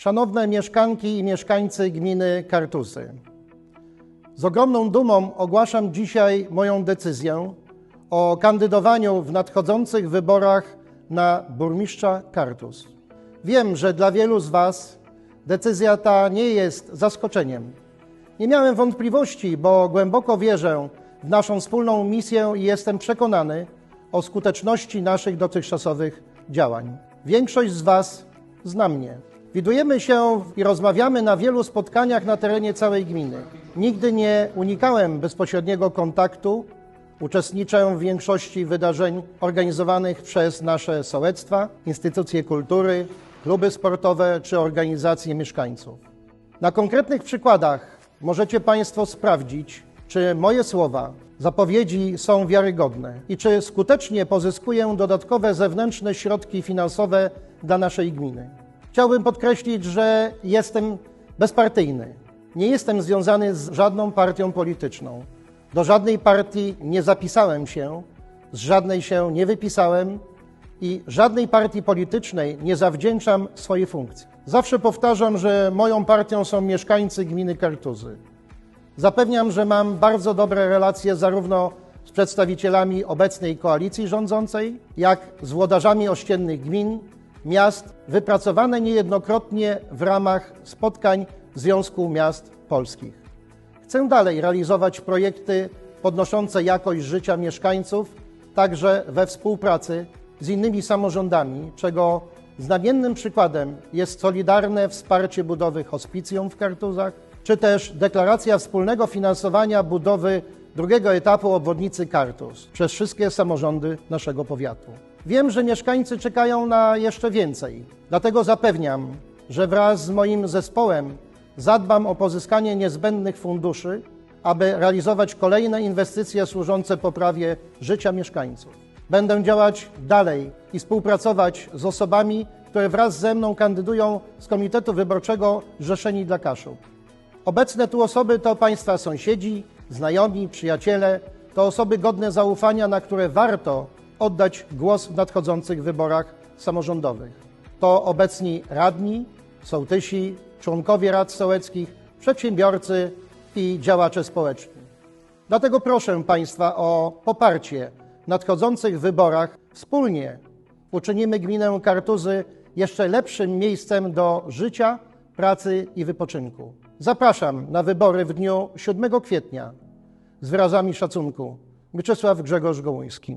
Szanowne mieszkanki i mieszkańcy gminy Kartusy. Z ogromną dumą ogłaszam dzisiaj moją decyzję o kandydowaniu w nadchodzących wyborach na burmistrza Kartus. Wiem, że dla wielu z Was decyzja ta nie jest zaskoczeniem. Nie miałem wątpliwości, bo głęboko wierzę w naszą wspólną misję i jestem przekonany o skuteczności naszych dotychczasowych działań. Większość z Was zna mnie. Widujemy się i rozmawiamy na wielu spotkaniach na terenie całej gminy. Nigdy nie unikałem bezpośredniego kontaktu. Uczestniczę w większości wydarzeń organizowanych przez nasze sołectwa, instytucje kultury, kluby sportowe czy organizacje mieszkańców. Na konkretnych przykładach możecie Państwo sprawdzić, czy moje słowa, zapowiedzi są wiarygodne i czy skutecznie pozyskuję dodatkowe zewnętrzne środki finansowe dla naszej gminy. Chciałbym podkreślić, że jestem bezpartyjny. Nie jestem związany z żadną partią polityczną. Do żadnej partii nie zapisałem się, z żadnej się nie wypisałem i żadnej partii politycznej nie zawdzięczam swojej funkcji. Zawsze powtarzam, że moją partią są mieszkańcy gminy Kartuzy. Zapewniam, że mam bardzo dobre relacje zarówno z przedstawicielami obecnej koalicji rządzącej, jak z włodarzami ościennych gmin, miast, wypracowane niejednokrotnie w ramach spotkań Związku Miast Polskich. Chcę dalej realizować projekty podnoszące jakość życia mieszkańców, także we współpracy z innymi samorządami, czego znamiennym przykładem jest solidarne wsparcie budowy hospicjum w Kartuzach, czy też deklaracja wspólnego finansowania budowy drugiego etapu obwodnicy Kartuz przez wszystkie samorządy naszego powiatu. Wiem, że mieszkańcy czekają na jeszcze więcej, dlatego zapewniam, że wraz z moim zespołem zadbam o pozyskanie niezbędnych funduszy, aby realizować kolejne inwestycje służące poprawie życia mieszkańców. Będę działać dalej i współpracować z osobami, które wraz ze mną kandydują z Komitetu Wyborczego Rzeszeni dla Kaszub. Obecne tu osoby to Państwa sąsiedzi, znajomi, przyjaciele, to osoby godne zaufania, na które warto oddać głos w nadchodzących wyborach samorządowych. To obecni radni, sołtysi, członkowie rad sołeckich, przedsiębiorcy i działacze społeczni. Dlatego proszę Państwa o poparcie w nadchodzących wyborach. Wspólnie uczynimy gminę Kartuzy jeszcze lepszym miejscem do życia, pracy i wypoczynku. Zapraszam na wybory w dniu 7 kwietnia z wyrazami szacunku. Mieczysław Grzegorz Gołuński.